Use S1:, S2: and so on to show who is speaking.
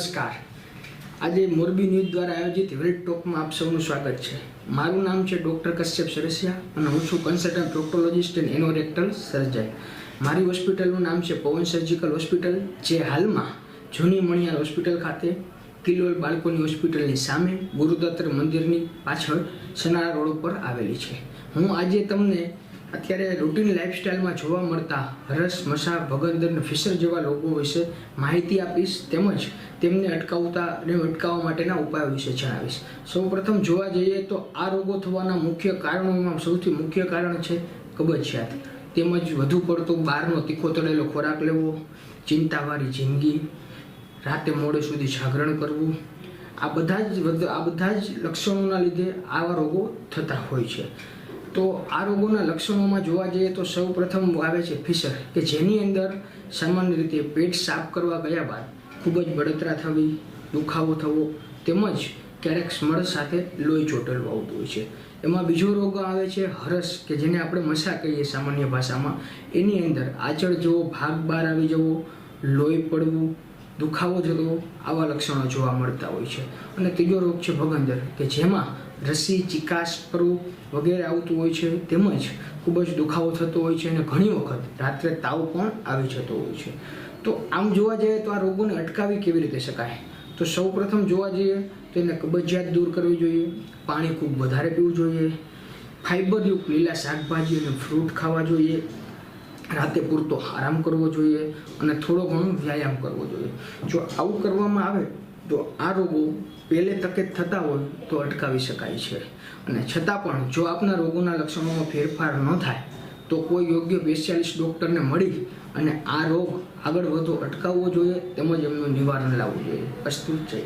S1: નમસ્કાર. આજે મોરબી ન્યૂઝ દ્વારા આયોજિત હેલ્થ ટોકમાં આપ સૌનું સ્વાગત છે. મારું નામ છે ડૉક્ટર કશ્યપ સરસિયા અને હું છું કન્સલ્ટન્ટ પ્રોક્ટોલોજિસ્ટ એન્ડ એનોરેક્ટલ સર્જન મારી હોસ્પિટલનું નામ છે પવન સર્જિકલ હોસ્પિટલ જે હાલમાં જૂની મણિયાર હોસ્પિટલ ખાતે કિલોલ બાળકોની હોસ્પિટલની સામે ગુરુદત્ત મંદિરની પાછળ સનારા રોડ ઉપર આવેલી છે. હું આજે તમને અત્યારે રૂટીન લાઇફસ્ટાઇલમાં જોવા મળતા હરસ મસા ભગંદર ફિશર જેવા રોગો વિશે માહિતી આપીશ તેમજ તેમને અટકાવતા ને અટકાવવા માટેના ઉપાયો વિશે જણાવીશ. સૌપ્રથમ જોવા જઈએ તો આ રોગો થવાના મુખ્ય કારણોમાં સૌથી મુખ્ય કારણ છે કબજિયાત. તેમજ વધુ પડતો બહારનો તીખો તળેલો ખોરાક લેવો, ચિંતાવાળી જિંદગી, રાતે મોડે સુધી જાગરણ કરવું. આ બધા જ આ બધા જ લક્ષણોના લીધે આવા રોગો થતા હોય છે. તો આ રોગોના લક્ષણોમાં જોવા જઈએ તો સૌ પ્રથમ આવે છે ફિશર, કે જેની અંદર સામાન્ય રીતે પેટ સાફ કરવા ગયા બાદ ખૂબ જ બળતરા થવી, દુખાવો થવો, તેમજ ક્યારેક સ્મળ સાથે લોહી ચોટેલું આવતું હોય છે. એમાં બીજો રોગ આવે છે હરસ, કે જેને આપણે મસા કહીએ સામાન્ય ભાષામાં. એની અંદર આચળ જવો, ભાગ બહાર આવી જવો, લોહી પડવું, દુખાવો જતો આવા લક્ષણો જોવા મળતા હોય છે. અને ત્રીજો રોગ છે ભગંદર, કે જેમાં રસી, ચિકાસ કરવું વગેરે આવતું હોય છે. તેમજ ખૂબ જ દુખાવો થતો હોય છે અને ઘણી વખત રાત્રે તાવ પણ આવી જતો હોય છે. તો આમ જોવા જઈએ તો આ રોગોને અટકાવી કેવી રીતે શકાય? તો સૌ પ્રથમ જોવા જઈએ તો એને કબજિયાત દૂર કરવી જોઈએ. પાણી ખૂબ વધારે પીવું જોઈએ. ફાઇબરયુક્ત લીલા શાકભાજી અને ફ્રૂટ ખાવા જોઈએ. રાતે પૂરતો આરામ કરવો જોઈએ અને થોડો ઘણો વ્યાયામ કરવો જોઈએ. જો આવું કરવામાં આવે તો આ રોગો પહેલે તકે થતા હોય તો અટકાવી શકાય છે. અને છતાં પણ જો આપના રોગોના લક્ષણોમાં ફેરફાર ન થાય, તો કોઈ યોગ્ય સ્પેશિયાલિસ્ટ ડૉક્ટરને મળી અને આ રોગ આગળ વધુ અટકાવવો જોઈએ તેમજ એમનું નિવારણ લાવવું જોઈએ. અસ્તુ જય